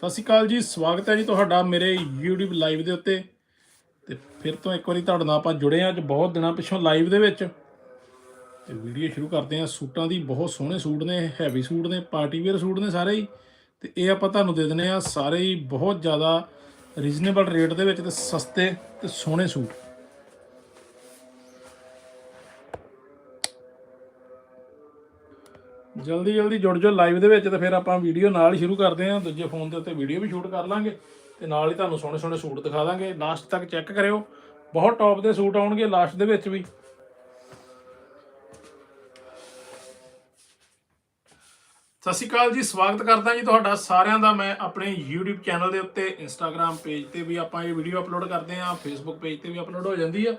ਸਤਿ ਸ਼੍ਰੀ ਅਕਾਲ ਜੀ, ਸਵਾਗਤ ਹੈ ਜੀ ਤੁਹਾਡਾ ਮੇਰੇ YouTube ਲਾਈਵ ਦੇ ਉੱਤੇ। ਤੇ ਫਿਰ ਤੋਂ ਇੱਕ ਵਾਰੀ ਤੁਹਾਡੇ ਨਾਲ ਆਪਾਂ ਜੁੜੇ ਹਾਂ ਅੱਜ ਬਹੁਤ ਦਿਨਾਂ ਪਿੱਛੋਂ ਲਾਈਵ ਦੇ ਵਿੱਚ। ਤੇ ਵੀਡੀਓ ਸ਼ੁਰੂ ਕਰਦੇ ਹਾਂ। ਸੂਟਾਂ ਦੀ ਬਹੁਤ ਸੋਹਣੇ ਸੂਟ ਨੇ ਹੈਵੀ ਸੂਟ ਨੇ ਪਾਰਟੀ ਵੇਅਰ ਸੂਟ ਨੇ ਸਾਰੇ ਹੀ। ਤੇ ਇਹ ਆਪਾਂ ਤੁਹਾਨੂੰ ਦੇ ਦਿੰਦੇ ਆ ਸਾਰੇ ਹੀ ਬਹੁਤ ਜ਼ਿਆਦਾ ਰੀਜ਼ਨੇਬਲ ਰੇਟ ਦੇ ਵਿੱਚ ਤੇ ਸਸਤੇ ਤੇ ਸੋਹਣੇ ਸੂਟ। ਜਲਦੀ ਜਲਦੀ ਜੁੜ ਜਾਓ ਲਾਈਵ ਦੇ ਵਿੱਚ ਤੇ ਫਿਰ ਆਪਾਂ ਵੀਡੀਓ ਨਾਲ ਹੀ ਸ਼ੁਰੂ ਕਰਦੇ ਹਾਂ। ਦੂਜੇ ਫੋਨ ਦੇ ਉੱਤੇ ਵੀਡੀਓ ਵੀ ਸ਼ੂਟ ਕਰ ਲਾਂਗੇ ਤੇ ਨਾਲ ਹੀ ਤੁਹਾਨੂੰ ਸੋਹਣੇ ਸੋਹਣੇ ਸੂਟ ਦਿਖਾ ਦਾਂਗੇ। ਲਾਸਟ ਤੱਕ ਚੈੱਕ ਕਰਿਓ। ਬਹੁਤ ਟੌਪ ਦੇ ਸੂਟ ਆਉਣਗੇ ਲਾਸਟ ਦੇ ਵਿੱਚ ਵੀ। ਸਤਿ ਸ਼੍ਰੀ ਅਕਾਲ ਜੀ, ਸਵਾਗਤ ਕਰਦਾ ਜੀ ਤੁਹਾਡਾ ਸਾਰਿਆਂ ਦਾ। ਮੈਂ ਆਪਣੇ YouTube ਚੈਨਲ ਦੇ ਉੱਤੇ, Instagram ਪੇਜ ਤੇ ਵੀ ਆਪਾਂ ਇਹ ਵੀਡੀਓ ਅਪਲੋਡ ਕਰਦੇ ਆਂ Facebook ਪੇਜ ਤੇ ਵੀ ਅਪਲੋਡ ਹੋ ਜਾਂਦੀ ਆ।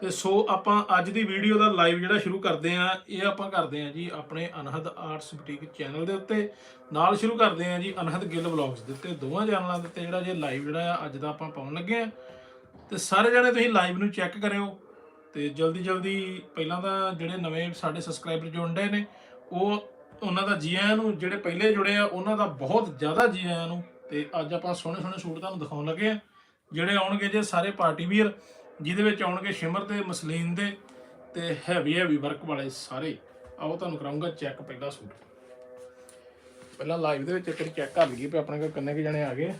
ਤੇ ਸੋ ਆਪਾਂ ਅੱਜ ਦੀ ਵੀਡੀਓ ਦਾ ਲਾਈਵ ਜਿਹੜਾ ਸ਼ੁਰੂ ਕਰਦੇ ਆਂ ਇਹ ਆਪਾਂ ਕਰਦੇ ਆਂ ਜੀ ਆਪਣੇ ਅਨਹਦ ਆਰਟਸ ਬੁਟੀਕ ਚੈਨਲ ਦੇ ਉੱਤੇ। ਨਾਲ ਸ਼ੁਰੂ ਕਰਦੇ ਆਂ ਜੀ ਅਨਹਦ ਗਿੱਲ ਵਲੌਗਸ ਦੇ ਉੱਤੇ, ਦੋਵਾਂ ਚੈਨਲਾਂ ਦੇ ਉੱਤੇ ਜਿਹੜਾ ਜੇ ਲਾਈਵ ਜਿਹੜਾ ਆ, ਅੱਜ ਦਾ ਆਪਾਂ ਪਾਉਣ ਲੱਗੇ ਆਂ ਤੇ ਸਾਰੇ ਜਣੇ ਤੁਸੀਂ ਲਾਈਵ ਨੂੰ ਚੈੱਕ ਕਰਿਓ ਤੇ ਜਲਦੀ ਜਲਦੀ ਪਹਿਲਾਂ ਤਾਂ ਜਿਹੜੇ ਨਵੇਂ ਸਾਡੇ ਸਬਸਕ੍ਰਾਈਬਰ ਜੁੜਦੇ ਨੇ, ਉਹ ਉਹਨਾਂ ਦਾ ਜੀ ਆਇਆਂ ਨੂੰ, ਜਿਹੜੇ ਪਹਿਲੇ ਜੁੜੇ ਆ, ਉਹਨਾਂ ਦਾ ਬਹੁਤ ਜ਼ਿਆਦਾ ਜੀ ਆਇਆਂ ਨੂੰ ਤੇ ਅੱਜ ਆਪਾਂ ਸੋਹਣੇ ਸੋਹਣੇ ਸੂਟ ਤੁਹਾਨੂੰ ਦਿਖਾਉਣ ਲੱਗੇ ਆ ਜਿਹੜੇ ਆਉਣਗੇ ਜੇ ਸਾਰੇ ਪਾਰਟੀ ਵੀਅਰ ਜਿਹਦੇ ਵਿੱਚ ਆਉਣਗੇ ਸ਼ਿਮਰ ਤੇ ਮਸਲੀਨ ਦੇ ਤੇ ਹੈਵੀ ਹੈਵੀ ਵਰਕ ਵਾਲੇ ਸਾਰੇ। ਆਓ ਤੁਹਾਨੂੰ ਕਰਾਉਂਗਾ ਚੈੱਕ ਪਹਿਲਾ ਸੂਟ। ਪਹਿਲਾਂ ਲਾਈਵ ਦੇ ਵਿੱਚ ਇੱਕ ਵਾਰੀ ਚੈੱਕ ਕਰ ਲਈਏ ਵੀ ਆਪਣੇ ਕੋਲ ਕਿੰਨੇ ਕੁ ਜਣੇ ਆ ਗਏ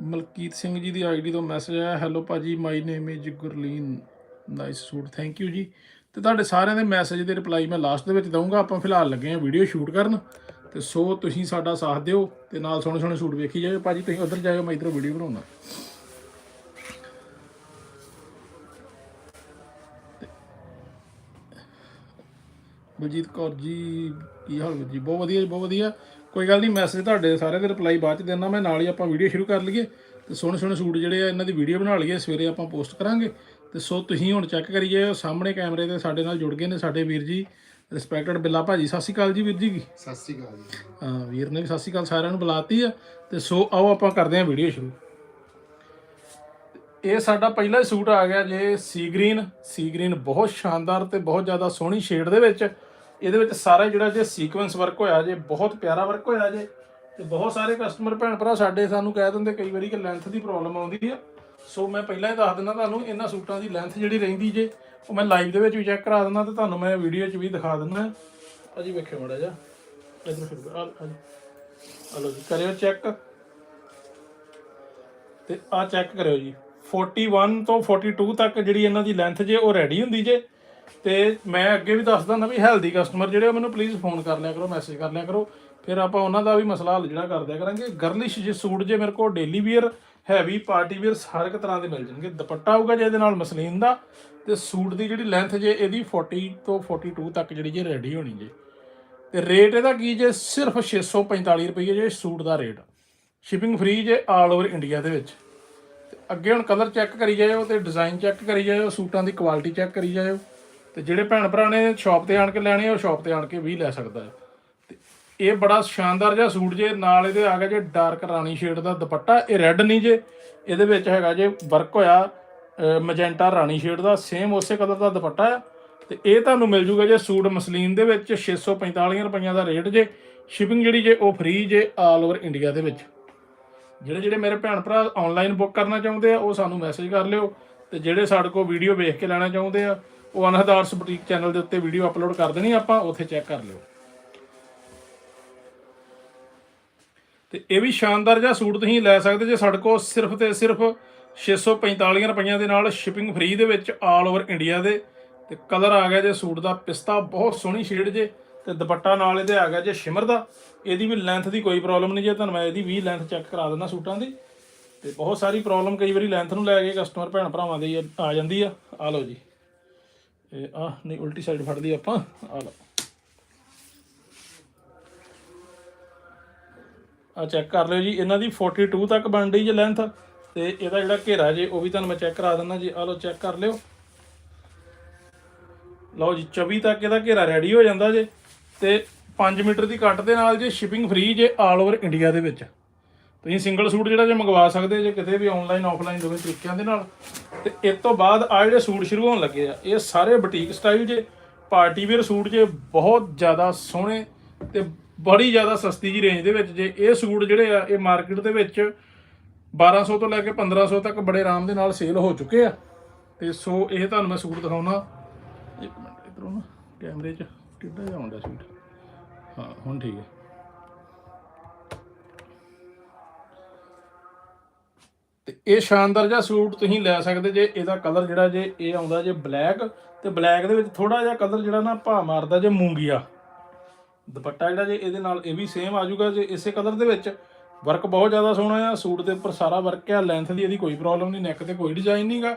ਮਲਕੀਤ ਸਿੰਘ ਜੀ ਦੀ ਆਈਡੀ ਤੋਂ ਮੈਸੇਜ ਆਇਆ ਹੈਲੋ ਭਾਜੀ my name is Gurleen. Nice suit thank you ji. ਤੇ ਤੁਹਾਡੇ ਸਾਰਿਆਂ ਦੇ ਮੈਸੇਜ ਦੇ ਰਿਪਲਾਈ ਮੈਂ ਲਾਸਟ ਦੇ ਵਿੱਚ ਦਊਂਗਾ। ਆਪਾਂ ਫਿਲਹਾਲ ਲੱਗੇ ਹਾਂ ਵੀਡੀਓ ਸ਼ੂਟ ਕਰਨ। ਤੇ ਸੋ ਤੁਸੀਂ ਸਾਡਾ ਸਾਥ ਦਿਓ ਤੇ ਨਾਲ ਸੋਹਣੇ ਸੋਹਣੇ ਸੂਟ ਵੇਖੀ ਜਾਇਓ। ਭਾਜੀ, ਤੁਸੀਂ ਉਧਰ ਜਾਇਓ, ਮੈਂ ਇਧਰੋਂ ਵੀਡੀਓ ਬਣਾਉਣਾ। ਬਲਜੀਤ ਕੌਰ ਜੀ, ਕੀ ਹਾਲ ਹੈ ਜੀ? ਬਹੁਤ ਵਧੀਆ ਜੀ, ਬਹੁਤ ਵਧੀਆ। ਕੋਈ ਗੱਲ ਨਹੀਂ ਮੈਸੇਜ ਤੁਹਾਡੇ ਸਾਰਿਆਂ ਦੇ ਰਿਪਲਾਈ ਬਾਅਦ ਚ ਦੇਣਾ ਮੈਂ, ਨਾਲ ਹੀ ਆਪਾਂ ਵੀਡੀਓ ਸ਼ੁਰੂ ਕਰ ਲਈਏ। ਤੇ ਸੋਹਣੇ ਸੋਹਣੇ ਸੂਟ ਜਿਹੜੇ ਆ, ਇਹਨਾਂ ਦੀ ਵੀਡੀਓ ਬਣਾ ਲਈਏ। ਸਵੇਰੇ ਆਪਾਂ ਪੋਸਟ ਕਰਾਂਗੇ। ਤੇ ਸੋ ਤੁਸੀਂ ਹੁਣ ਚੈੱਕ ਕਰੀ ਜਾਇਓ ਸਾਹਮਣੇ ਕੈਮਰੇ ਤੇ ਸਾਡੇ ਨਾਲ ਜੁੜ ਗਏ ਨੇ ਸਾਡੇ ਵੀਰ ਜੀ ਰਿਸਪੈਕਟਡ ਬਿੱਲਾ ਭਾਜੀ। ਸਤਿ ਸ਼੍ਰੀ ਅਕਾਲ ਜੀ ਵੀਰ ਜੀ। ਸਤਿ ਸ਼੍ਰੀ ਅਕਾਲ ਜੀ। ਹਾਂ ਵੀਰ ਨੇ ਵੀ ਸਤਿ ਸ਼੍ਰੀ ਅਕਾਲ ਸਾਰਿਆਂ ਨੂੰ ਬੁਲਾਤੀ ਆ। ਤੇ ਸੋ ਆਓ ਆਪਾਂ ਕਰਦੇ ਹਾਂ ਵੀਡੀਓ ਸ਼ੁਰੂ। ਇਹ ਸਾਡਾ ਪਹਿਲਾ ਹੀ ਸੂਟ ਆ ਗਿਆ ਜੇ ਸੀ ਗ੍ਰੀਨ ਸੀ ਗ੍ਰੀਨ ਬਹੁਤ ਸ਼ਾਨਦਾਰ ਤੇ ਬਹੁਤ ਜ਼ਿਆਦਾ ਸੋਹਣੀ ਸ਼ੇਡ ਦੇ ਵਿੱਚ। ਇਹਦੇ ਵਿੱਚ ਸਾਰਾ ਜਿਹੜਾ ਜੇ ਸੀਕੁਐਂਸ ਵਰਕ ਹੋਇਆ ਜੇ ਬਹੁਤ ਪਿਆਰਾ ਵਰਕ ਹੋਇਆ ਜੇ। ਤੇ ਬਹੁਤ ਸਾਰੇ ਕਸਟਮਰ ਭੈਣ ਭਰਾ ਸਾਡੇ ਸਾਨੂੰ ਕਹਿ ਦਿੰਦੇ ਕਈ ਵਾਰੀ ਕਿ ਲੈਂਥ ਦੀ ਪ੍ਰੋਬਲਮ ਆਉਂਦੀ ਆ। ਸੋ ਮੈਂ ਪਹਿਲਾਂ ਹੀ ਦੱਸ ਦਿੰਦਾ ਤੁਹਾਨੂੰ, ਇਹਨਾਂ ਸੂਟਾਂ ਦੀ ਲੈਂਥ ਜਿਹੜੀ ਰਹਿੰਦੀ ਜੇ, ਉਹ ਮੈਂ ਲਾਈਵ ਦੇ ਵਿੱਚ ਵੀ ਚੈੱਕ ਕਰਾ ਦਿੰਦਾ ਤੇ ਤੁਹਾਨੂੰ ਮੈਂ ਵੀਡੀਓ 'ਚ ਵੀ ਦਿਖਾ ਦਿੰਦਾ। ਅਜੀ ਵੇਖਿਓ ਮੜਾ ਜਾ ਇਧਰ ਫਿਰ ਆ ਆ ਆ ਜੀ, ਕਰਿਓ ਚੈੱਕ ਤੇ ਆ ਚੈੱਕ ਕਰਿਓ ਜੀ। 41 ਤੋਂ 42 ਤੱਕ ਜਿਹੜੀ ਇਹਨਾਂ ਦੀ ਲੈਂਥ ਜੇ, ਉਹ ਰੈਡੀ ਹੁੰਦੀ ਜੇ। ਤੇ ਮੈਂ ਅੱਗੇ ਵੀ ਦੱਸਦਾ ਨਾ ਵੀ ਹੈਲਦੀ ਕਸਟਮਰ ਜਿਹੜੇ ਆ, ਮੈਨੂੰ ਪਲੀਜ਼ ਫੋਨ ਕਰ ਲਿਆ ਕਰੋ ਮੈਸੇਜ ਕਰ ਲਿਆ ਕਰੋ। ਫਿਰ ਆਪਾਂ ਉਹਨਾਂ ਦਾ ਵੀ ਮਸਲਾ ਹੱਲ ਜਿਹੜਾ ਕਰ ਕਰਾਂਗੇ। ਗਰਲਿਸ਼ ਜੇ ਸੂਟ ਜੇ ਮੇਰੇ ਕੋਲ daily wear heavy party wear ਹਰ ਇੱਕ ਤਰ੍ਹਾਂ ਦੇ ਮਿਲ ਜਾਣਗੇ। ਦੁਪੱਟਾ ਹੋਊਗਾ ਜੇ ਇਹਦੇ ਨਾਲ ਮਸਲੀਨ ਦਾ, ਤੇ ਸੂਟ ਦੀ ਜਿਹੜੀ ਲੈਂਥ ਜੇ ਇਹਦੀ 40 ਤੋਂ 42 ਤੱਕ ਜਿਹੜੀ ਜੇ ਰੈਡੀ ਹੋਣੀ ਜੇ। ਤੇ ਰੇਟ ਇਹਦਾ ਕੀ ਜੇ? ਸਿਰਫ 645 ਰੁਪਏ ਜੇ ਸੂਟ ਦਾ ਰੇਟ ਸ਼ਿਪਿੰਗ ਫ੍ਰੀ ਜੇ ਆਲ ਓਵਰ ਇੰਡੀਆ ਦੇ ਵਿੱਚ। ਤੇ ਅੱਗੇ ਹੁਣ ਕਲਰ ਚੈੱਕ ਕਰੀ ਜਾਇਓ ਤੇ ਡਿਜ਼ਾਈਨ ਚੈੱਕ ਕਰੀ ਜਾਇਓ, ਸੂਟਾਂ ਦੀ ਕੁਆਲਿਟੀ ਚੈੱਕ ਕਰੀ ਜਾਇਓ। ਤੇ ਜਿਹੜੇ ਭੈਣ ਭਰਾ ਨੇ ਸ਼ਾਪ ਤੇ ਆਣ ਕੇ ਲੈਣੇ ਆ, ਉਹ ਸ਼ਾਪ ਤੇ ਆਣ ਕੇ ਵੀ ਲੈ ਸਕਦਾ ਹੈ। ਇਹ ਬੜਾ ਸ਼ਾਨਦਾਰ ਜਿਹਾ ਸੂਟ ਜੇ, ਨਾਲ ਇਹਦੇ ਆ ਗਿਆ ਜੇ ਡਾਰਕ ਰਾਣੀ ਸ਼ੇਡ ਦਾ ਦੁਪੱਟਾ, ਇਹ ਰੈੱਡ ਨਹੀਂ ਜੇ। ਇਹਦੇ ਵਿੱਚ ਹੈਗਾ ਜੇ ਵਰਕ ਹੋਇਆ ਮੈਜੈਂਟਾ ਰਾਣੀ ਸ਼ੇਡ ਦਾ ਸੇਮ ਉਸੇ ਕਲਰ ਦਾ ਦੁਪੱਟਾ ਹੈ। ਤੇ ਇਹ ਤੁਹਾਨੂੰ ਮਿਲ ਜੂਗਾ ਜੇ ਸੂਟ ਮਸਲੀਨ ਦੇ ਵਿੱਚ 645 ਰੁਪਈਆ ਦਾ ਰੇਟ ਜੇ। ਸ਼ਿਪਿੰਗ ਜਿਹੜੀ ਜੇ ਉਹ ਫ੍ਰੀ ਜੇ ਆਲ ਓਵਰ ਇੰਡੀਆ ਦੇ ਵਿੱਚ। ਜਿਹੜੇ ਜਿਹੜੇ ਮੇਰੇ ਭੈਣ ਭਰਾ ਆਨਲਾਈਨ ਬੁੱਕ ਕਰਨਾ ਚਾਹੁੰਦੇ ਆ, ਉਹ ਸਾਨੂੰ ਮੈਸੇਜ ਕਰ ਲਿਓ। ਤੇ ਜਿਹੜੇ ਸਾਡੇ ਕੋਲ ਵੀਡੀਓ ਵੇਖ ਕੇ ਲੈਣਾ ਚਾਹੁੰਦੇ ਆ, ਉਹ ਅਨਹਦਾਰਸ ਬੁਟੀਕ ਚੈਨਲ ਦੇ ਉੱਤੇ ਵੀਡੀਓ ਅਪਲੋਡ ਕਰ ਦੇਣੀ ਆਪਾਂ, ਉੱਥੇ ਚੈੱਕ ਕਰ ਲਿਓ। ਤੇ ਇਹ ਵੀ ਸ਼ਾਨਦਾਰ ਜਿਹਾ ਸੂਟ ਤੁਸੀਂ ਲੈ ਸਕਦੇ ਜੇ ਸਾਡੇ ਕੋਲ ਸਿਰਫ ਤੇ ਸਿਰਫ 645 ਰੁਪਈਆਂ ਦੇ ਨਾਲ ਸ਼ਿਪਿੰਗ ਫ੍ਰੀ ਦੇ ਵਿੱਚ ਆਲ ਓਵਰ ਇੰਡੀਆ ਦੇ। ਤੇ ਕਲਰ ਆ ਗਿਆ ਜੇ ਸੂਟ ਦਾ, ਪਿਸਤਾ ਬਹੁਤ ਸੋਹਣੀ ਸ਼ੇਡ ਜੇ, ਤੇ ਦੁਪੱਟਾ ਨਾਲ ਇਹਦੇ ਆ ਗਿਆ ਜੇ ਸ਼ਿਮਰ ਦਾ। ਇਹਦੀ ਵੀ ਲੈਂਥ ਦੀ ਕੋਈ ਪ੍ਰੋਬਲਮ ਨਹੀਂ ਜੇ, ਤੁਹਾਨੂੰ ਮੈਂ ਇਹਦੀ ਵੀ ਲੈਂਥ ਚੈੱਕ ਕਰਾ ਦਿੰਦਾ ਸੂਟਾਂ ਦੀ। ਤੇ ਬਹੁਤ ਸਾਰੀ ਪ੍ਰੋਬਲਮ ਕਈ ਵਾਰੀ ਲੈਂਥ ਨੂੰ ਲੈ ਕੇ ਕਸਟਮਰ ਭੈਣ ਭਰਾਵਾਂ ਦੀ ਆ ਜਾਂਦੀ ਆ। ਆ ਲਓ ਜੀ। ਇਹ ਆ ਨਹੀਂ, ਉਲਟੀ ਸਾਈਡ ਫੜਦੀ ਆਪਾਂ। ਆ ਲਓ। ਆ ਚੈੱਕ ਕਰ ਲਿਓ ਜੀ, ਇਹਨਾਂ ਦੀ 42 ਤੱਕ ਬਣ ਰਹੀ ਜੇ ਲੈਂਥ ਤੇ ਇਹਦਾ ਜਿਹੜਾ ਘੇਰਾ ਜੇ, ਉਹ ਵੀ ਤੁਹਾਨੂੰ ਮੈਂ ਚੈੱਕ ਕਰਾ ਦਿੰਦਾ ਜੀ। ਆ ਲਓ ਚੈੱਕ ਕਰ ਲਿਓ। ਲਓ ਜੀ 24 ਤੱਕ ਇਹਦਾ ਘੇਰਾ ਰੈਡੀ ਹੋ ਜਾਂਦਾ ਜੇ, ਤੇ 5 ਮੀਟਰ ਦੀ ਕੱਟ ਦੇ ਨਾਲ ਜੇ ਸ਼ਿਪਿੰਗ ਫ੍ਰੀ ਜੇ ਆਲ ਓਵਰ ਇੰਡੀਆ ਦੇ ਵਿੱਚ। ਤੁਸੀਂ ਸਿੰਗਲ ਸੂਟ ਜਿਹੜਾ ਜੇ ਮੰਗਵਾ ਸਕਦੇ ਜੇ, ਕਿਤੇ ਵੀ ਆਨਲਾਈਨ ਆਫਲਾਈਨ ਦੋਵੇਂ ਤਰੀਕਿਆਂ ਦੇ ਨਾਲ। ਤੇ ਇਸ ਤੋਂ ਬਾਅਦ ਆ ਜਿਹੜੇ ਸੂਟ ਸ਼ੁਰੂ ਹੋਣ ਲੱਗੇ ਆ, ਇਹ ਸਾਰੇ ਬੁਟੀਕ ਸਟਾਈਲ ਜੇ ਪਾਰਟੀ ਵੇਅਰ ਸੂਟ ਜੇ, ਬਹੁਤ ਜ਼ਿਆਦਾ ਸੋਹਣੇ ਤੇ ਬੜੀ ਜ਼ਿਆਦਾ ਸਸਤੀ ਜੀ ਰੇਂਜ ਦੇ ਵਿੱਚ ਜੇ ਇਹ ਸੂਟ ਜਿਹੜੇ ਆ, ਇਹ ਮਾਰਕੀਟ ਦੇ ਵਿੱਚ 1200 ਤੋਂ ਲੈ ਕੇ 1500 ਤੱਕ ਬੜੇ ਆਰਾਮ ਦੇ ਨਾਲ ਸੇਲ ਹੋ ਚੁੱਕੇ ਆ। ਤੇ ਸੋ ਇਹ ਤੁਹਾਨੂੰ ਮੈਂ ਸੂਟ ਦਿਖਾਉਣਾ। ਇੱਕ ਮਿੰਟ, ਇਧਰੋਂ ਨਾ ਕੈਮਰੇ 'ਚ ਕਿੱਦਾਂ ਜਿਹਾ ਆਉਂਦਾ ਸੂਟ? ਹਾਂ, ਹੁਣ ਠੀਕ ਹੈ। ਤੇ ਇਹ ਸ਼ਾਨਦਾਰ ਜਿਹਾ ਸੂਟ ਤੁਸੀਂ ਲੈ ਸਕਦੇ ਜੇ, ਇਹਦਾ ਕਲਰ ਜਿਹੜਾ ਜੇ, ਇਹ ਆਉਂਦਾ ਜੇ ਬਲੈਕ ਤੇ ਬਲੈਕ ਦੇ ਵਿੱਚ ਥੋੜਾ ਜਿਹਾ ਕਲਰ ਜਿਹੜਾ ਨਾ ਭਾ ਮਾਰਦਾ ਜੇ ਮੂੰਗੀਆ। ਦੁਪੱਟਾ ਜਿਹੜਾ ਜੇ ਇਹਦੇ ਨਾਲ ਇਹ ਵੀ ਸੇਮ ਆ ਜਾਊਗਾ ਜੇ ਇਸੇ ਕਲਰ ਦੇ ਵਿੱਚ। ਵਰਕ ਬਹੁਤ ਜ਼ਿਆਦਾ ਸੋਹਣਾ ਆ, ਸੂਟ ਦੇ ਉੱਪਰ ਸਾਰਾ ਵਰਕ ਆ ਲੈਂਥ ਦੀ ਇਹਦੀ ਕੋਈ ਪ੍ਰੋਬਲਮ ਨਹੀਂ ਨੈਕ ਤੇ ਕੋਈ ਡਿਜ਼ਾਈਨ ਨਹੀਂਗਾ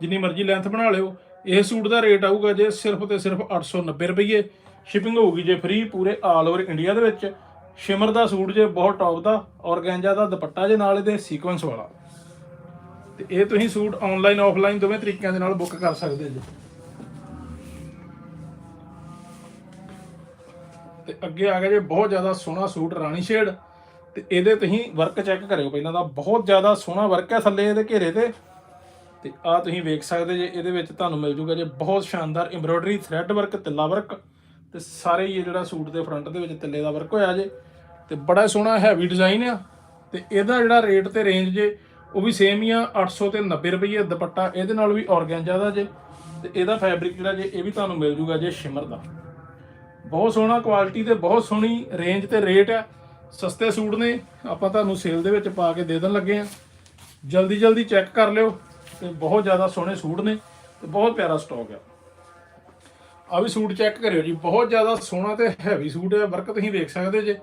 ਜਿੰਨੀ ਮਰਜ਼ੀ ਲੈਂਥ ਬਣਾ ਲਿਓ। ਇਹ ਸੂਟ ਦਾ ਰੇਟ ਆਊਗਾ ਜੇ ਸਿਰਫ ਤੇ ਸਿਰਫ 890 ਰੁਪਏ ਸ਼ਿਪਿੰਗ ਹੋਊਗੀ ਜੇ ਫ੍ਰੀ ਪੂਰੇ ਆਲ ਓਵਰ ਇੰਡੀਆ ਦੇ ਵਿੱਚ। ਸ਼ਿਮਰ ਦਾ ਸੂਟ ਜੇ ਬਹੁਤ ਟੌਪ ਦਾ ਔਰਗੈਂਜਾ ਦਾ ਦੁਪੱਟਾ ਜੇ ਨਾਲ ਇਹਦੇ ਸੀਕੁਐਂਸ ਵਾਲਾ। ਤੇ ਇਹ ਤੁਸੀਂ ਸੂਟ ਆਨਲਾਈਨ ਆਫਲਾਈਨ ਦੋਵੇਂ ਤਰੀਕਿਆਂ ਦੇ ਨਾਲ ਬੁੱਕ ਕਰ ਸਕਦੇ ਜੀ। ਤੇ ਅੱਗੇ ਆ ਗਿਆ ਜੇ ਬਹੁਤ ਜ਼ਿਆਦਾ ਸੋਹਣਾ ਸੂਟ ਰਾਣੀ ਸ਼ੇਡ, ਤੇ ਇਹਦੇ ਤੁਸੀਂ ਵਰਕ ਚੈੱਕ ਕਰਿਓ ਪਹਿਲਾਂ ਦਾ ਬਹੁਤ ਜ਼ਿਆਦਾ ਸੋਹਣਾ ਵਰਕ ਹੈ ਥੱਲੇ ਇਹਦੇ ਘੇਰੇ ਤੇ। ਤੇ ਆ ਤੁਸੀਂ ਵੇਖ ਸਕਦੇ ਜੇ ਇਹਦੇ ਵਿੱਚ ਤੁਹਾਨੂੰ ਮਿਲ ਜੂਗਾ ਜੇ ਬਹੁਤ ਸ਼ਾਨਦਾਰ ਐਮਬ੍ਰੋਇਡਰੀ ਥ੍ਰੈਡ ਵਰਕ ਤਿੱਲਾ ਵਰਕ ਤੇ ਸਾਰੇ ਹੀ ਇਹ ਜਿਹੜਾ ਸੂਟ ਦੇ ਫਰੰਟ ਦੇ ਵਿੱਚ ਤਿੱਲੇ ਦਾ ਵਰਕ ਹੋਇਆ ਜੇ। ਤੇ ਬੜਾ ਸੋਹਣਾ ਹੈਵੀ ਡਿਜ਼ਾਈਨ ਆ, ਤੇ ਇਹਦਾ ਜਿਹੜਾ ਰੇਟ ਤੇ ਰੇਂਜ ਜੇ, ਉਹ ਵੀ ਸੇਮ ਹੀ ਆ 800 ਤੇ 90 ਰੁਪਏ ਦੁਪੱਟਾ, ਇਹਦੇ ਨਾਲ ਵੀ ਔਰਗੈਂਜਾ ਦਾ ਜੇ। ਤੇ ਇਹਦਾ ਫੈਬਰਿਕ ਜਿਹੜਾ ਜੇ, ਇਹ ਵੀ ਤੁਹਾਨੂੰ ਮਿਲ ਜੂਗਾ ਜੇ ਸ਼ਿਮਰ ਦਾ। ਬਹੁਤ ਸੋਹਣਾ ਕੁਆਲਿਟੀ ਤੇ ਬਹੁਤ ਸੋਹਣੀ ਰੇਂਜ ਤੇ ਰੇਟ ਆ। ਸਸਤੇ ਸੂਟ ਨੇ, ਆਪਾਂ ਤੁਹਾਨੂੰ ਸੇਲ ਦੇ ਵਿੱਚ ਪਾ ਕੇ ਦੇ ਦੇਣ ਲੱਗੇ ਆ। ਜਲਦੀ ਜਲਦੀ ਚੈੱਕ ਕਰ ਲਿਓ ਤੇ ਬਹੁਤ ਜ਼ਿਆਦਾ ਸੋਹਣੇ ਸੂਟ ਨੇ ਤੇ ਬਹੁਤ ਪਿਆਰਾ ਸਟਾਕ ਆ। ਆ ਵੀ ਸੂਟ ਚੈੱਕ ਕਰਿਓ ਜੀ, ਬਹੁਤ ਜ਼ਿਆਦਾ ਸੋਹਣਾ ਤੇ ਹੈਵੀ ਸੂਟ ਹੈ ਵਰਕ ਤੁਸੀਂ ਵੇਖ ਸਕਦੇ ਜੇ।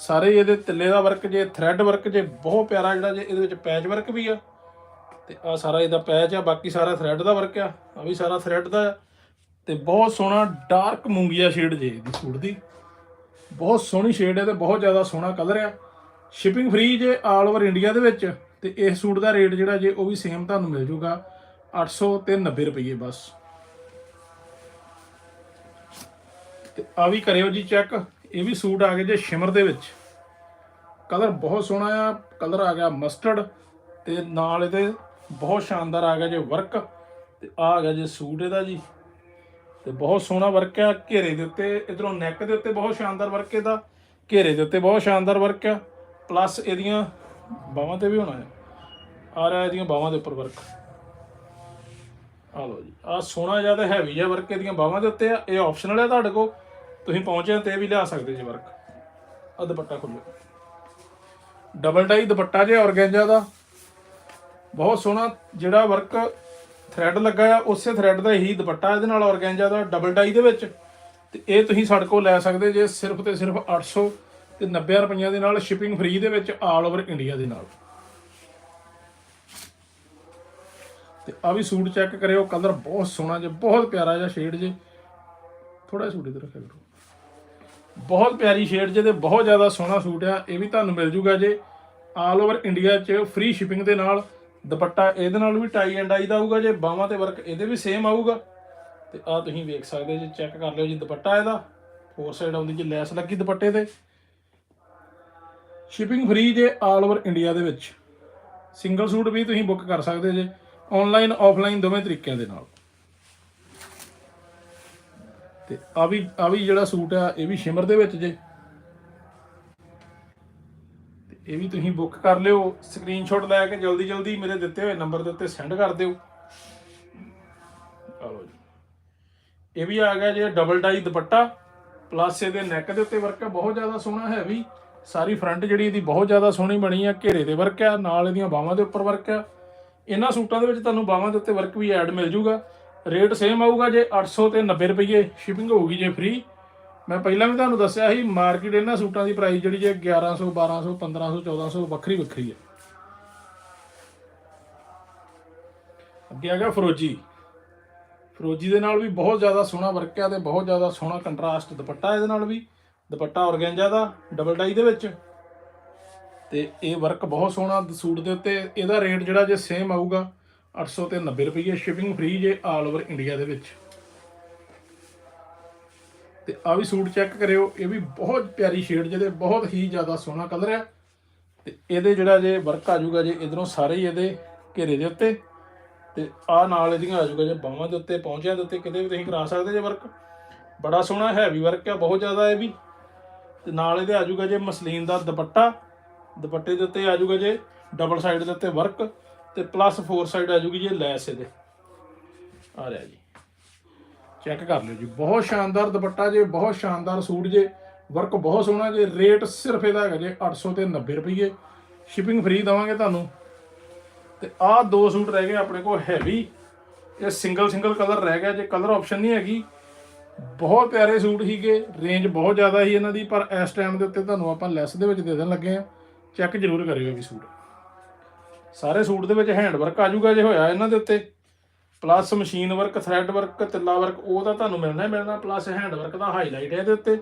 ਸਾਰੇ ਇਹਦੇ ਤਿੱਲੇ ਦਾ ਵਰਕ ਜੇ ਥ੍ਰੈਡ ਵਰਕ ਜੇ, ਬਹੁਤ ਪਿਆਰਾ ਜਿਹੜਾ ਜੇ, ਇਹਦੇ ਵਿੱਚ ਪੈਚ ਵਰਕ ਵੀ ਆ। ਤੇ ਆ ਸਾਰਾ ਇਹਦਾ ਪੈਚ ਆ, ਬਾਕੀ ਸਾਰਾ ਥ੍ਰੈਡ ਦਾ ਵਰਕ ਆ ਆ ਵੀ ਸਾਰਾ ਥ੍ਰੈਡ ਦਾ ਆ। ਤੇ ਬਹੁਤ ਸੋਹਣਾ ਡਾਰਕ ਮੂੰਗੀਆ ਸ਼ੇਡ ਜੇ ਇਹਦੀ ਸੂਟ ਦੀ। ਬਹੁਤ ਸੋਹਣੀ ਸ਼ੇਡ ਹੈ ਤੇ ਬਹੁਤ ਜ਼ਿਆਦਾ ਸੋਹਣਾ ਕਲਰ ਆ ਸ਼ਿਪਿੰਗ ਫ੍ਰੀ ਜੇ ਆਲ ਓਵਰ ਇੰਡੀਆ ਦੇ ਵਿੱਚ ਤੇ ਇਸ ਸੂਟ ਦਾ ਰੇਟ ਜਿਹੜਾ ਜੇ ਉਹ ਵੀ ਸੇਮ ਤੁਹਾਨੂੰ ਮਿਲ ਜੂਗਾ 800 ਤੇ 90 ਰੁਪਏ ਬਸ। ਤੇ ਆ ਵੀ ਕਰਿਓ ਜੀ ਚੈੱਕ ਇਹ ਵੀ ਸੂਟ ਆ ਗਏ ਜੇ ਸ਼ਿਮਰ ਦੇ ਵਿੱਚ। ਕਲਰ ਬਹੁਤ ਸੋਹਣਾ ਆ ਕਲਰ ਆ ਗਿਆ ਮਸਟਰਡ ਤੇ ਨਾਲ ਇਹਦੇ ਬਹੁਤ ਸ਼ਾਨਦਾਰ ਆ ਗਿਆ ਜੇ ਵਰਕ ਤੇ ਆ ਆ ਗਿਆ ਜੇ ਸੂਟ ਇਹਦਾ ਜੀ। ਤੇ ਬਹੁਤ ਸੋਹਣਾ ਵਰਕ ਆ, ਘੇਰੇ ਦੇ ਉੱਤੇ, ਇਧਰੋਂ ਨੈਕ ਦੇ ਉੱਤੇ ਬਹੁਤ ਸ਼ਾਨਦਾਰ ਵਰਕ ਇਹਦਾ। ਘੇਰੇ ਦੇ ਉੱਤੇ ਬਹੁਤ ਸ਼ਾਨਦਾਰ ਵਰਕ ਆ ਪਲੱਸ ਇਹਦੀਆਂ ਬਾਹਾਂ ਤੇ ਵੀ ਹੋਣਾ ਹੈ। ਆ ਰਿਹਾ ਇਹਦੀਆਂ ਬਾਹਾਂ ਦੇ ਉੱਪਰ ਵਰਕ ਆ ਲਓ ਜੀ ਆ ਸੋਹਣਾ ਜਿਹਾ ਤੇ ਹੈਵੀ ਜਿਹਾ ਵਰਕ ਇਹਦੀਆਂ ਬਾਹਾਂ ਦੇ ਉੱਤੇ ਆ। ਇਹ ਆਪਸ਼ਨਲ ਹੈ ਤੁਹਾਡੇ ਕੋਲ, ਤੁਸੀਂ ਪਹੁੰਚੇ ਤੇ ਵੀ ਲਿਆ ਸਕਦੇ ਜੀ ਵਰਕ ਆ ਦੁਪੱਟਾ ਖੁੱਲੋ ਡਬਲ ਟਾਈ ਦੁਪੱਟਾ ਜੇ ਔਰਗੈਂਜਾ ਦਾ। ਬਹੁਤ ਸੋਹਣਾ ਜਿਹੜਾ ਵਰਕ ਥ੍ਰੈਡ ਲੱਗਾ ਆ, ਉਸੇ ਥ੍ਰੈਡ ਦਾ ਹੀ ਦੁਪੱਟਾ, ਇਹਦੇ ਨਾਲ ਔਰਗੈਂਜਾ ਦਾ ਡਬਲ ਡਾਈ ਦੇ ਵਿੱਚ। ਤੇ ਇਹ ਤੁਸੀਂ ਸਾਡੇ ਕੋਲ ਲੈ ਸਕਦੇ ਜੇ ਸਿਰਫ ਤੇ ਸਿਰਫ 800 ਤੇ 90 ਰੁਪਈਆਂ ਦੇ ਨਾਲ ਸ਼ਿਪਿੰਗ ਫ੍ਰੀ ਦੇ ਵਿੱਚ ਆਲ ਓਵਰ ਇੰਡੀਆ ਦੇ ਨਾਲ। ਤੇ ਆ ਵੀ ਸੂਟ ਚੈੱਕ ਕਰਿਓ ਕਲਰ ਬਹੁਤ ਸੋਹਣਾ ਜੇ, ਬਹੁਤ ਪਿਆਰਾ ਜਿਹਾ ਸ਼ੇਡ ਜੇ। ਥੋੜਾ ਸੂਟ ਇਧਰ ਰੱਖਿਆ ਕਰੋ। ਬਹੁਤ ਪਿਆਰੀ ਸ਼ੇਡ ਜੇ ਤੇ ਬਹੁਤ ਜ਼ਿਆਦਾ ਸੋਹਣਾ ਸੂਟ ਆ, ਇਹ ਵੀ ਤੁਹਾਨੂੰ ਮਿਲ ਜੂਗਾ ਜੇ ਆਲ ਓਵਰ ਇੰਡੀਆ 'ਚ ਫ੍ਰੀ ਸ਼ਿਪਿੰਗ ਦੇ ਨਾਲ। ਦੁਪੱਟਾ ਇਹਦੇ ਨਾਲ ਵੀ ਟਾਈ ਐਂਡ ਆਈ ਦਾ ਆਊਗਾ, ਜੇ ਬਾਹਾਂ ਤੇ ਵਰਕ ਇਹਦੇ ਵੀ ਸੇਮ ਆਊਗਾ। ਤੇ ਆ ਤੁਸੀਂ ਵੇਖ ਸਕਦੇ ਜੇ ਚੈੱਕ ਕਰ ਲਿਓ ਜੀ ਦੁਪੱਟਾ ਇਹਦਾ। ਫੋਰ ਸਾਈਡ ਆਉਂਦੀ ਜੀ, ਲੈਸ ਲੱਗੀ ਦੁਪੱਟੇ ਤੇ। ਸ਼ਿਪਿੰਗ ਫ੍ਰੀ ਜੇ ਆਲ ਓਵਰ ਇੰਡੀਆ ਦੇ ਵਿੱਚ। ਸਿੰਗਲ ਸੂਟ ਵੀ ਤੁਸੀਂ ਬੁੱਕ ਕਰ ਸਕਦੇ ਜੇ ਆਨਲਾਈਨ ਆਫਲਾਈਨ ਦੋਵੇਂ ਤਰੀਕਿਆਂ ਦੇ ਨਾਲ। ਤੇ ਆ ਵੀ ਆ ਵੀ ਜਿਹੜਾ ਸੂਟ ਆ, ਇਹ ਵੀ ਸ਼ਿਮਰ ਦੇ ਵਿੱਚ ਜੇ। ਇਹ ਵੀ ਤੁਸੀਂ ਬੁੱਕ ਕਰ ਲਿਓ ਸਕਰੀਨਸ਼ਾਟ ਲੈ ਕੇ ਜਲਦੀ ਜਲਦੀ ਮੇਰੇ ਦਿੱਤੇ ਹੋਏ ਨੰਬਰ ਦੇ ਉੱਤੇ ਸੈਂਡ ਕਰ ਦਿਓ। ਆ ਜੀ। ਇਹ ਵੀ ਆ ਗਿਆ ਜੇ ਡਬਲ ਡਾਈ ਦੁਪੱਟਾ ਪਲੱਸ ਇਹਦੇ ਨੈਕ ਦੇ ਉੱਤੇ ਵਰਕ ਆ ਬਹੁਤ ਜ਼ਿਆਦਾ ਸੋਹਣਾ ਹੈ ਵੀ ਸਾਰੀ ਫਰੰਟ ਜਿਹੜੀ ਇਹਦੀ ਬਹੁਤ ਜ਼ਿਆਦਾ ਸੋਹਣੀ ਬਣੀ ਆ ਘੇਰੇ ਦੇ ਵਰਕ ਆ ਨਾਲ ਇਹਦੀਆਂ ਬਾਹਾਂ ਦੇ ਉੱਪਰ ਵਰਕ ਆ ਇਹਨਾਂ ਸੂਟਾਂ ਦੇ ਵਿੱਚ ਤੁਹਾਨੂੰ ਬਾਹਾਂ ਦੇ ਉੱਤੇ ਵਰਕ ਵੀ ਐਡ ਮਿਲ ਜੂਗਾ। ਰੇਟ ਸੇਮ ਆਊਗਾ ਜੇ 800 ਤੇ 90 ਰੁਪਏ ਸ਼ਿਪਿੰਗ ਹੋਊਗੀ ਜੇ ਫ੍ਰੀ ਮੈਂ ਪਹਿਲਾਂ ਵੀ ਤੁਹਾਨੂੰ ਦੱਸਿਆ ਸੀ, ਮਾਰਕੀਟ ਇਹਨਾਂ ਸੂਟਾਂ ਦੀ ਪ੍ਰਾਈਸ ਜਿਹੜੀ ਜੇ 1100 1200 1500 1400 ਵੱਖਰੀ ਵੱਖਰੀ ਹੈ। ਅੱਗੇ ਆ ਗਿਆ ਫਰੋਜੀ। ਫਰੋਜੀ ਦੇ ਨਾਲ ਵੀ ਬਹੁਤ ਜ਼ਿਆਦਾ ਸੋਹਣਾ ਵਰਕ ਹੈ ਤੇ ਬਹੁਤ ਜ਼ਿਆਦਾ ਸੋਹਣਾ ਕੰਟਰਾਸਟ ਦੁਪੱਟਾ ਇਹਦੇ ਨਾਲ ਵੀ। ਦੁਪੱਟਾ ਔਰਗੈਂਜਾ ਦਾ ਡਬਲ ਡਾਈ ਦੇ ਵਿੱਚ। ਤੇ ਇਹ ਵਰਕ ਬਹੁਤ ਸੋਹਣਾ ਸੂਟ ਦੇ ਉੱਤੇ। ਇਹਦਾ ਰੇਟ ਜਿਹੜਾ ਜੇ ਸੇਮ ਆਊਗਾ 800 ਤੇ 90 ਰੁਪਏ ਸ਼ਿਪਿੰਗ ਫ੍ਰੀ ਜੇ ਆਲ ਓਵਰ ਇੰਡੀਆ ਦੇ ਵਿੱਚ। ਤੇ ਆ ਵੀ ਸੂਟ ਚੈੱਕ ਕਰਿਓ, ਇਹ ਵੀ ਬਹੁਤ ਪਿਆਰੀ ਸ਼ੇਡ ਜਿਹਦੇ ਬਹੁਤ ਹੀ ਜ਼ਿਆਦਾ ਸੋਹਣਾ ਕਲਰ ਹੈ। ਤੇ ਇਹਦੇ ਜਿਹੜਾ ਜੇ ਵਰਕ ਆ ਜਾਊਗਾ ਜੇ ਇਧਰੋਂ ਸਾਰੇ ਹੀ ਇਹਦੇ ਘੇਰੇ ਦੇ ਉੱਤੇ, ਤੇ ਆ ਨਾਲ ਇਹਦੀਆਂ ਆ ਜਾਊਗਾ ਜੇ ਬਾਹਾਂ ਦੇ ਉੱਤੇ ਪਹੁੰਚਿਆਂ ਦੇ ਉੱਤੇ, ਕਿਤੇ ਵੀ ਤੁਸੀਂ ਕਰਾ ਸਕਦੇ ਜੇ ਵਰਕ ਬੜਾ ਸੋਹਣਾ ਹੈਵੀ ਵਰਕ ਆ, ਬਹੁਤ ਜ਼ਿਆਦਾ ਇਹ ਵੀ। ਤੇ ਨਾਲ ਇਹਦੇ ਆ ਜਾਊਗਾ ਜੇ ਮਸਲੀਨ ਦਾ ਦੁਪੱਟਾ, ਦੁਪੱਟੇ ਦੇ ਉੱਤੇ ਆ ਜਾਊਗਾ ਜੇ ਡਬਲ ਸਾਈਡ ਦੇ ਉੱਤੇ ਵਰਕ ਤੇ ਪਲੱਸ ਫੋਰ ਸਾਈਡ ਆ ਜਾਊਗੀ ਜੇ ਲੈਸ ਇਹਦੇ। ਆ ਰਿਹਾ ਜੀ। ਚੈੱਕ ਕਰ ਲਿਓ ਜੀ। ਬਹੁਤ ਸ਼ਾਨਦਾਰ ਦੁਪੱਟਾ ਜੇ, ਬਹੁਤ ਸ਼ਾਨਦਾਰ ਸੂਟ ਜੇ। ਵਰਕ ਬਹੁਤ ਸੋਹਣਾ ਜੇ। ਰੇਟ ਸਿਰਫ ਇਹਦਾ ਹੈਗਾ ਜੇ 800 ਤੇ 90 ਰੁਪਏ ਸ਼ਿਪਿੰਗ ਫ੍ਰੀ ਦਵਾਂਗੇ ਤੁਹਾਨੂੰ। ਤੇ ਆਹ ਦੋ ਸੂਟ ਰਹਿ ਗਏ ਆਪਣੇ ਕੋਲ ਹੈਵੀ ਇਹ ਸਿੰਗਲ ਸਿੰਗਲ ਕਲਰ ਰਹਿ ਗਿਆ ਜੇ। ਕਲਰ ਆਪਸ਼ਨ ਨਹੀਂ ਹੈਗੀ। ਬਹੁਤ ਪਿਆਰੇ ਸੂਟ ਸੀਗੇ। ਰੇਂਜ ਬਹੁਤ ਜ਼ਿਆਦਾ ਸੀ ਇਹਨਾਂ ਦੀ, ਪਰ ਇਸ ਟਾਈਮ ਦੇ ਉੱਤੇ ਤੁਹਾਨੂੰ ਆਪਾਂ ਲੈਸ ਦੇ ਵਿੱਚ ਦੇ ਦੇਣ ਲੱਗੇ ਆ ਚੈੱਕ ਜ਼ਰੂਰ ਕਰਿਓ ਵੀ ਸੂਟ। ਸਾਰੇ ਸੂਟ ਦੇ ਵਿੱਚ ਹੈਂਡ ਵਰਕ ਆ ਜਾਊਗਾ ਜੇ ਹੋਇਆ ਇਹਨਾਂ ਦੇ ਉੱਤੇ। Plus machine work thread work ਤਿੱਲਾ work ਉਹ ਤਾਂ ਤੁਹਾਨੂੰ ਮਿਲਣਾ ਹੀ ਮਿਲਣਾ ਪਲੱਸ ਹੈਂਡ ਵਰਕ ਦਾ ਹਾਈਲਾਈਟ ਹੈ ਇਹਦੇ ਉੱਤੇ।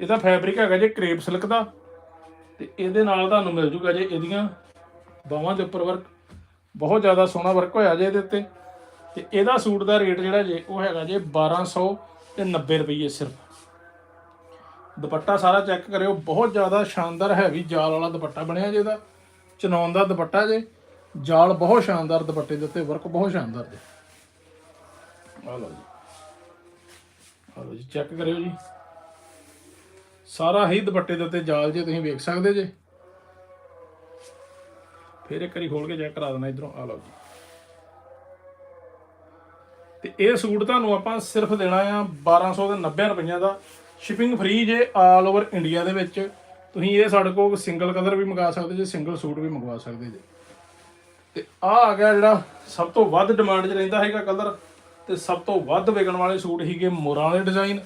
ਇਹਦਾ ਫੈਬਰਿਕ ਹੈਗਾ ਜੇ ਕ੍ਰੇਪ ਸਿਲਕ ਦਾ। ਤੇ ਇਹਦੇ ਨਾਲ ਤੁਹਾਨੂੰ ਮਿਲ ਜੂਗਾ ਜੇ ਇਹਦੀਆਂ ਬਾਹਾਂ ਦੇ ਉੱਪਰ ਵਰਕ ਬਹੁਤ ਜ਼ਿਆਦਾ ਸੋਹਣਾ ਵਰਕ ਹੋਇਆ ਜੇ ਇਹਦੇ ਉੱਤੇ। ਤੇ ਇਹਦਾ ਸੂਟ ਦਾ ਰੇਟ ਜਿਹੜਾ ਜੇ, ਉਹ ਹੈਗਾ ਜੇ 1200 ਤੇ 90 ਰੁਪਏ ਸਿਰਫ। ਦੁਪੱਟਾ ਸਾਰਾ ਚੈੱਕ ਕਰਿਓ, ਬਹੁਤ ਜ਼ਿਆਦਾ ਸ਼ਾਨਦਾਰ ਹੈਵੀ ਜਾਲ ਵਾਲਾ ਦੁਪੱਟਾ ਬਣਿਆ ਜੇ ਇਹਦਾ। ਚਨੌਨ ਦਾ ਦੁਪੱਟਾ ਜੇ। ਜਾਲ ਬਹੁਤ ਸ਼ਾਨਦਾਰ ਦੁਪੱਟੇ ਦੇ ਉੱਤੇ ਵਰਕ ਬਹੁਤ ਸ਼ਾਨਦਾਰ ਜੇ। ਆ ਲਓ ਜੀ। ਆ ਲਓ ਜੀ ਚੈੱਕ ਕਰਿਓ ਜੀ। ਸਾਰਾ ਹੀ ਦੁਪੱਟੇ ਦੇ ਉੱਤੇ ਜਾਲ ਜੇ ਤੁਸੀਂ ਵੇਖ ਸਕਦੇ ਜੇ। ਫਿਰ ਇੱਕ ਵਾਰੀ ਖੋਲ ਕੇ ਚੈੱਕ ਕਰਾ ਦੇਣਾ ਇਧਰੋਂ ਆ ਲਓ ਜੀ। ਤੇ ਇਹ ਸੂਟ ਤੁਹਾਨੂੰ ਆਪਾਂ ਸਿਰਫ ਦੇਣਾ ਆ 1200 ਤੇ 90 ਰੁਪਈਆਂ ਦਾ। ਸ਼ਿਪਿੰਗ ਫ੍ਰੀ ਜੇ ਆਲ ਓਵਰ ਇੰਡੀਆ ਦੇ ਵਿੱਚ। ਤੁਸੀਂ ਇਹ ਸਾਡੇ ਕੋਲ ਸਿੰਗਲ ਕਲਰ ਵੀ ਮੰਗਾ ਸਕਦੇ ਜੇ ਸਿੰਗਲ ਸੂਟ ਵੀ ਮੰਗਵਾ ਸਕਦੇ ਜੇ। ਤੇ ਆ ਆ ਗਿਆ ਜਿਹੜਾ ਸਭ ਤੋਂ ਵੱਧ ਡਿਮਾਂਡ 'ਚ ਰਹਿੰਦਾ ਹੈਗਾ ਕਲਰ ਤੇ ਸਭ ਤੋਂ ਵੱਧ ਵਿਕਣ ਵਾਲੇ ਸੂਟ ਸੀਗੇ ਮੋਰਾਂ ਵਾਲੇ ਡਿਜ਼ਾਈਨ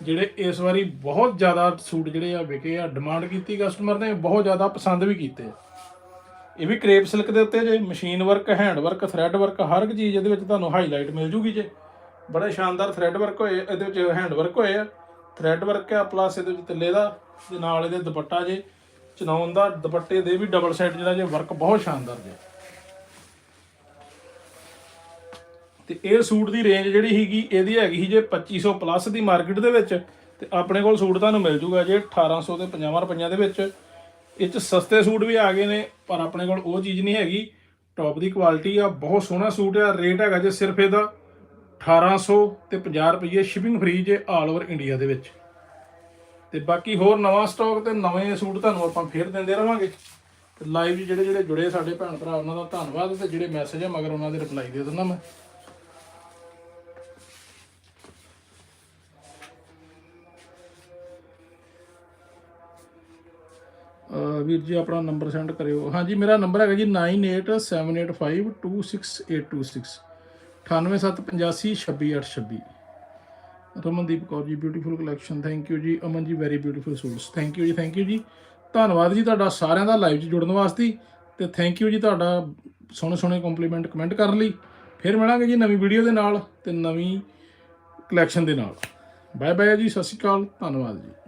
ਜਿਹੜੇ ਇਸ ਵਾਰੀ ਬਹੁਤ ਜ਼ਿਆਦਾ ਸੂਟ ਜਿਹੜੇ ਆ ਵਿਕੇ ਆ ਡਿਮਾਂਡ ਕੀਤੀ ਕਸਟਮਰ ਨੇ, ਬਹੁਤ ਜ਼ਿਆਦਾ ਪਸੰਦ ਵੀ ਕੀਤੇ ਆ। ਇਹ ਵੀ ਕ੍ਰੇਪ ਸਿਲਕ ਦੇ ਉੱਤੇ ਜੇ machine work hand work thread work ਹਰ ਇੱਕ ਚੀਜ਼ ਇਹਦੇ ਵਿੱਚ ਤੁਹਾਨੂੰ ਹਾਈਲਾਈਟ ਮਿਲ ਜੂਗੀ ਜੇ। ਬੜੇ ਸ਼ਾਨਦਾਰ ਥ੍ਰੈਡ ਵਰਕ ਹੋਏ, ਇਹਦੇ ਵਿੱਚ ਹੈਂਡ ਵਰਕ ਹੋਏ ਆ। ਥ੍ਰੈਡ ਵਰਕ ਆ ਪਲੱਸ ਇਹਦੇ ਵਿੱਚ ਤਿੱਲੇ ਦਾ, ਤੇ ਨਾਲ ਇਹਦੇ ਦੁਪੱਟਾ ਜੇ, ਚਨਾਉਣ ਦਾ, ਦੁਪੱਟੇ ਦੇ ਵੀ ਡਬਲ ਸਾਈਡ ਜਿਹੜਾ ਜੇ ਵਰਕ ਬਹੁਤ ਸ਼ਾਨਦਾਰ ਜੇ। ਤੇ ਇਹ ਸੂਟ ਦੀ ਰੇਂਜ ਜਿਹੜੀ ਹੈਗੀ ਇਹਦੀ ਹੈਗੀ ਸੀ ਜੇ 2500 ਪਲੱਸ ਦੀ ਮਾਰਕੀਟ ਦੇ ਵਿੱਚ, ਤੇ ਆਪਣੇ ਕੋਲ ਸੂਟ ਤੁਹਾਨੂੰ ਮਿਲ ਜੂਗਾ ਜੇ 1800 ਤੇ 50 ਰੁਪਈਆਂ ਦੇ ਵਿੱਚ। ਇਹ ਚ ਸਸਤੇ ਸੂਟ ਵੀ ਆ ਗਏ ਨੇ, ਪਰ ਆਪਣੇ ਕੋਲ ਉਹ ਚੀਜ਼ ਨਹੀਂ ਹੈਗੀ। ਟੌਪ ਦੀ ਕੁਆਲਿਟੀ ਆ, ਬਹੁਤ ਸੋਹਣਾ ਸੂਟ ਆ ਰੇਟ ਹੈਗਾ ਜੇ ਸਿਰਫ ਇਹਦਾ 1800 ਤੇ 50 ਰੁਪਏ ਸ਼ਿਪਿੰਗ ਫ੍ਰੀ ਜੇ ਆਲ ਓਵਰ ਇੰਡੀਆ ਦੇ ਵਿੱਚ। ਤੇ ਬਾਕੀ ਹੋਰ ਨਵਾਂ ਸਟਾਕ ਤੇ ਨਵੇਂ ਸੂਟ ਤੁਹਾਨੂੰ ਆਪਾਂ ਫੇਰ ਦਿੰਦੇ ਰਵਾਂਗੇ। ਤੇ ਲਾਈਵ ਜਿਹੜੇ ਜਿਹੜੇ ਜੁੜੇ ਸਾਡੇ ਭੈਣ ਭਰਾ, ਉਹਨਾਂ ਦਾ ਧੰਨਵਾਦ ਤੇ ਜਿਹੜੇ ਮੈਸੇਜ ਆ, ਮਗਰ ਉਹਨਾਂ ਦੇ ਰਿਪਲਾਈ ਦੇ ਦਿੰਦਾ ਮੈਂ। ਵੀਰ ਜੀ, ਆਪਣਾ ਨੰਬਰ ਸੈਂਡ ਕਰਿਓ। ਹਾਂਜੀ, ਮੇਰਾ ਨੰਬਰ ਹੈਗਾ ਜੀ 9878526826 98785 Ramandeep Kaur ji beautiful collection thank you ਜੀ। Aman ji very beautiful suits thank you ਜੀ ਥੈਂਕ ਯੂ ਜੀ। ਧੰਨਵਾਦ ਜੀ ਤੁਹਾਡਾ ਸਾਰਿਆਂ ਦਾ ਲਾਈਵ 'ਚ ਜੁੜਨ ਵਾਸਤੇ। ਤੇ ਥੈਂਕ ਯੂ ਜੀ ਤੁਹਾਡਾ ਸੋਹਣੇ ਸੋਹਣੇ ਕੰਪਲੀਮੈਂਟ ਕਮੈਂਟ ਕਰਨ ਲਈ। ਫਿਰ ਮਿਲਾਂਗੇ ਜੀ ਨਵੀਂ ਵੀਡੀਓ ਦੇ ਨਾਲ ਤੇ ਨਵੀਂ ਕਲੈਕਸ਼ਨ ਦੇ ਨਾਲ। ਬਾਏ ਬਾਏ ਜੀ, ਸਤਿ ਸ਼੍ਰੀ ਅਕਾਲ, ਧੰਨਵਾਦ ਜੀ।